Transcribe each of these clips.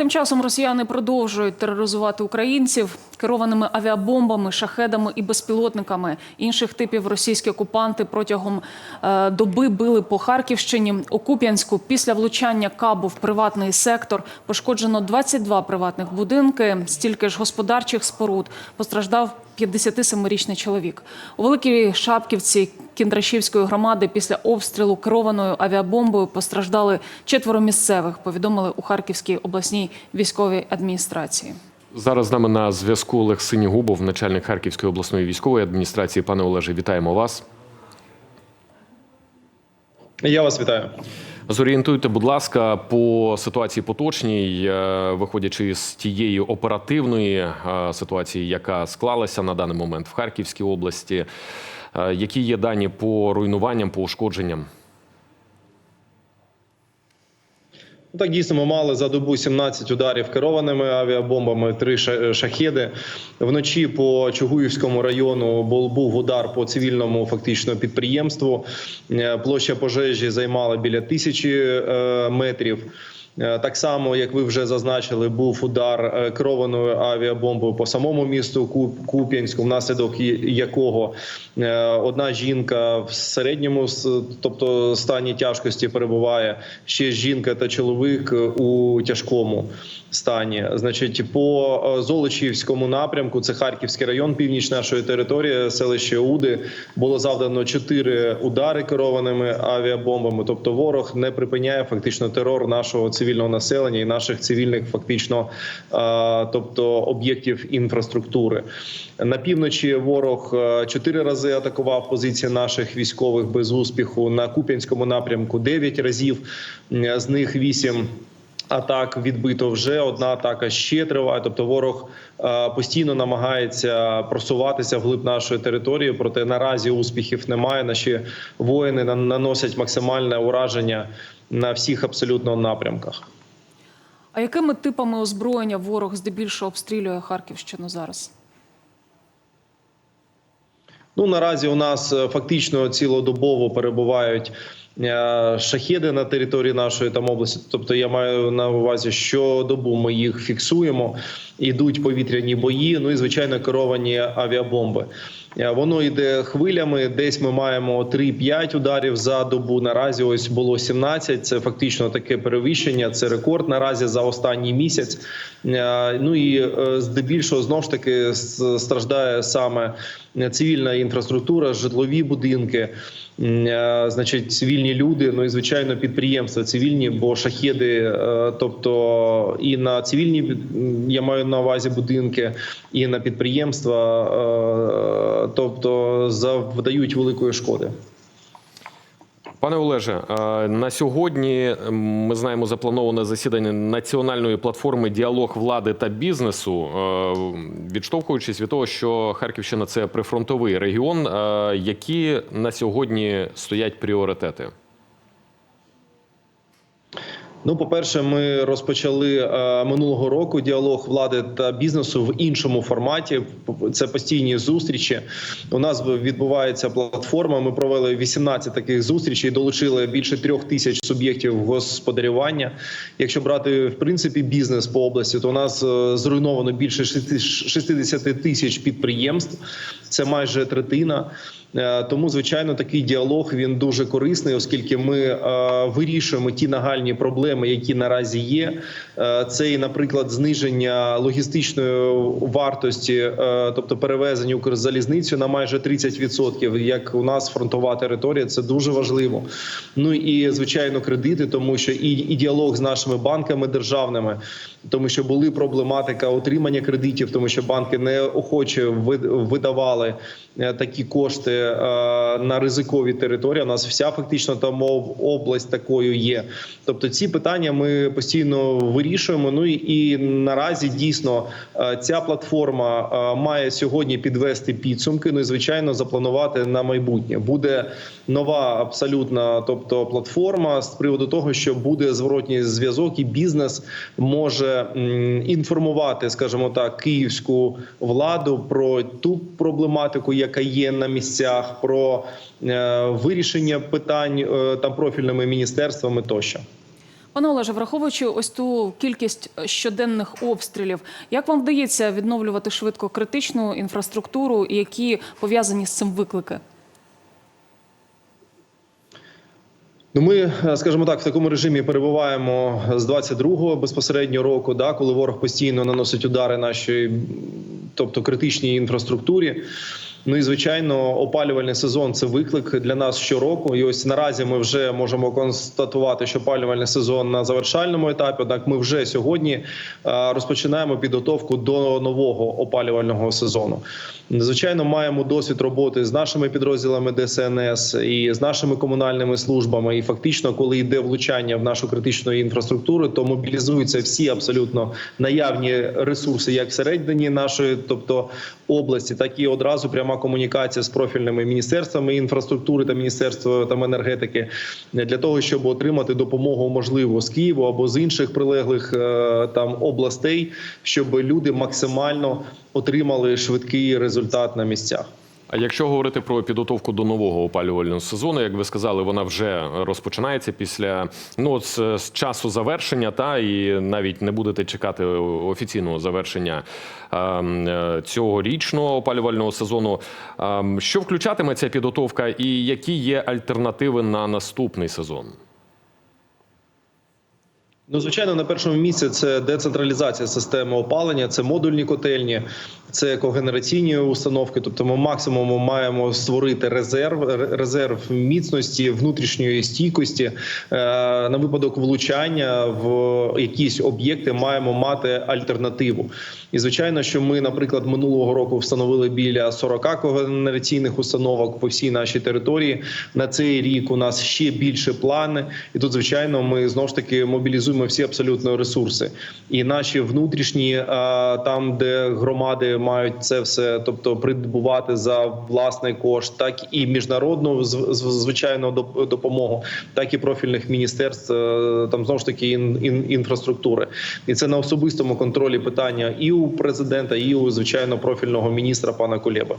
Тим часом росіяни продовжують тероризувати українців керованими авіабомбами, шахедами і безпілотниками. Інших типів російські окупанти протягом е, доби били по Харківщині. У Куп'янську після влучання кабу в приватний сектор пошкоджено 22 приватних будинки, стільки ж господарчих споруд. Постраждав 57-річний чоловік. У Великій Шапківці Кіндрашівської громади після обстрілу керованою авіабомбою постраждали четверо місцевих. Повідомили у Харківській обласній військовій адміністрації. Зараз з нами на зв'язку Олег Синігубов, начальник Харківської обласної військової адміністрації. Пане Олеже, вітаємо вас. Я вас вітаю. Зорієнтуйте, будь ласка, по ситуації поточній, е, виходячи з тієї оперативної е, ситуації, яка склалася на даний момент в Харківській області. Е, Які є дані по руйнуванням, по ушкодженням? Ну, Так дійсно ми мали за добу 17 ударів керованими авіабомбами, три ша- шахеди. Вночі по Чугуївському району був був удар по цивільному фактично підприємству. Е, Площа пожежі займала біля тисячі е, метрів. Е, Так само, як ви вже зазначили, був удар е, керованою авіабомбою по самому місту Куп- Куп'янську, внаслідок якого е, одна жінка в середньому тобто стані тяжкості перебуває. Ще жінка та чоловік у тяжкому стані. Значить, по Золочівському напрямку, це Харківський район, північ нашої території, селище Уди, було завдано чотири удари керованими авіабомбами. Тобто, ворог не припиняє фактично терор нашого цивільного населення і наших цивільних, фактично, тобто об'єктів інфраструктури. На півночі ворог чотири рази атакував позиції наших військових без успіху. На Куп'янському напрямку дев'ять разів, з них вісім атак відбито вже одна атака ще триває. Тобто, ворог е, постійно намагається просуватися вглиб нашої території. Проте наразі успіхів немає. Наші воїни наносять максимальне ураження на всіх абсолютно напрямках. А якими типами озброєння ворог здебільшого обстрілює Харківщину зараз? Ну наразі у нас е, фактично цілодобово перебувають е, шахеди на території нашої там області. Тобто, я маю на увазі, що добу ми їх фіксуємо. Ідуть повітряні бої. Ну і звичайно керовані авіабомби. Е, Воно йде хвилями. Десь ми маємо 3-5 ударів за добу. Наразі ось було 17. Це фактично таке перевищення. Це рекорд наразі за останній місяць. Е, Ну і е, здебільшого знов ж таки страждає саме цивільна інфраструктура, житлові будинки, значить, цивільні люди. Ну і звичайно, підприємства цивільні, бо шахеди, е, тобто і на цивільні я маю на увазі будинки, і на підприємства, тобто завдають великої шкоди. Пане Олеже, е, на сьогодні ми знаємо заплановане засідання національної платформи Діалог влади та бізнесу. Е, Відштовхуючись від того, що Харківщина це прифронтовий регіон. е, Які на сьогодні стоять пріоритети? Ну, по-перше, ми розпочали е, минулого року діалог влади та бізнесу в іншому форматі. Це постійні зустрічі. У нас відбувається платформа. Ми провели 18 таких зустрічей, долучили більше трьох тисяч суб'єктів господарювання. Якщо брати в принципі бізнес по області, то у нас е, зруйновано більше 60 тисяч підприємств. Це майже третина. Е, Тому, звичайно, такий діалог він дуже корисний, оскільки ми е, вирішуємо ті нагальні проблеми, які наразі є. Е, Це і, наприклад, зниження логістичної вартості, тобто перевезення Укрзалізницю на майже 30%, як у нас фронтова територія. Це дуже важливо. Ну і звичайно, кредити, тому що і, і діалог з нашими банками державними, тому що були проблематика отримання кредитів, тому що банки неохоче вид- видавали такі кошти на ризикові території. У нас вся фактично там об- область такою є. Тобто, ці питання ми постійно вирішуємо. Ну і, наразі дійсно е, ця платформа е, має сьогодні підвести підсумки. Ну і звичайно запланувати на майбутнє. Буде нова абсолютно, тобто платформа з приводу того, що буде зворотній зв'язок, і бізнес може інформувати, скажімо так, київську владу про ту проблематику, яка є на місцях, про е, вирішення питань е, там профільними міністерствами тощо. Пане Олеже, враховуючи ось ту кількість щоденних обстрілів, як вам вдається відновлювати швидко критичну інфраструктуру, і які пов'язані з цим виклики? Ну, ми, е, скажімо так, в такому режимі перебуваємо з 22-го безпосередньо року, да, коли ворог постійно наносить удари нашій, тобто критичній інфраструктурі. Ну і звичайно, опалювальний сезон це виклик для нас щороку. І ось наразі ми вже можемо констатувати, що опалювальний сезон на завершальному етапі. Однак ми вже сьогодні е, розпочинаємо підготовку до нового опалювального сезону. Звичайно, маємо досвід роботи з нашими підрозділами ДСНС і з нашими комунальними службами. І фактично, коли йде влучання в нашу критичну інфраструктуру, то мобілізуються всі абсолютно наявні ресурси, як всередині нашої, тобто області, так і одразу пряма комунікація з профільними міністерствами інфраструктури та міністерства там енергетики для того, щоб отримати допомогу можливо з Києва або з інших прилеглих е, там областей, щоб люди максимально отримали швидкий результат на місцях. А якщо говорити про підготовку до нового опалювального сезону, як ви сказали, вона вже розпочинається після ну з, з часу завершення, та і навіть не будете чекати офіційного завершення ем, е, цьогорічного опалювального сезону. Ем, що включатиме ця підготовка, і які є альтернативи на наступний сезон? Ну, звичайно, на першому місці це децентралізація системи опалення, це модульні котельні, це когенераційні установки. Тобто, ми максимум маємо створити резерв, резерв міцності, внутрішньої стійкості Е, на випадок влучання в якісь об'єкти. Маємо мати альтернативу. І звичайно, що ми, наприклад, минулого року встановили біля 40 когенераційних установок по всій нашій території. На цей рік у нас ще більше плани, і тут, звичайно, ми знову ж таки мобілізуємо всі абсолютно ресурси. І наші внутрішні, е, там, де громади мають це все, тобто придбувати за власний кошт, так і міжнародну з- з- звичайно доп- допомогу, так і профільних міністерств, е, там знову ж таки ін, ін, інфраструктури. І це на особистому контролі питання і у президента, і у звичайно профільного міністра пана Кулєба.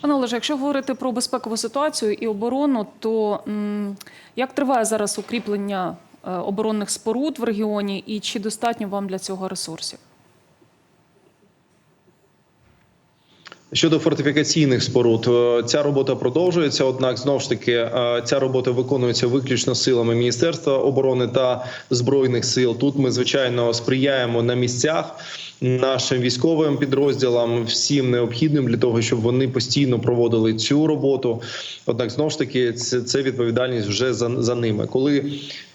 Пане Олеже, якщо говорити про безпекову ситуацію і оборону, то як триває зараз укріплення е, оборонних споруд в регіоні, і чи достатньо вам для цього ресурсів? Щодо фортифікаційних споруд, е, ця робота продовжується. Однак, знову ж таки, е, ця робота виконується виключно силами Міністерства оборони та збройних сил. Тут ми звичайно сприяємо на місцях нашим військовим підрозділам, всім необхідним для того, щоб вони постійно проводили цю роботу. Однак, знову ж таки, це, це відповідальність вже за, за ними. Коли,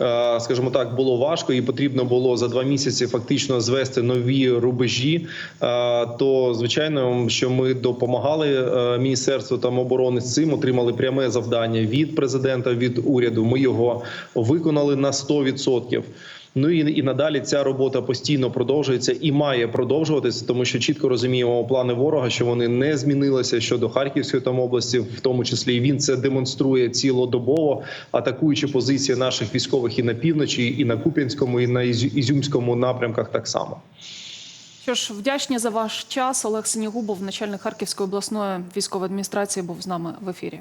е, скажімо так, було важко і потрібно було за два місяці фактично звести нові рубежі, то звичайно, що ми допомагали е, міністерству там оборони з цим, отримали пряме завдання від президента, від уряду. Ми його виконали на 100%. Ну і, і надалі ця робота постійно продовжується і має продовжуватися, тому що чітко розуміємо плани ворога, що вони не змінилися щодо Харківської там області, в тому числі і він це демонструє цілодобово, атакуючи позиції наших військових і на півночі, і на Куп'янському, і на Ізю- Ізюмському напрямках так само. Що ж, вдячні за ваш час. Олег Синігубов, начальник Харківської обласної військової адміністрації, був з нами в ефірі.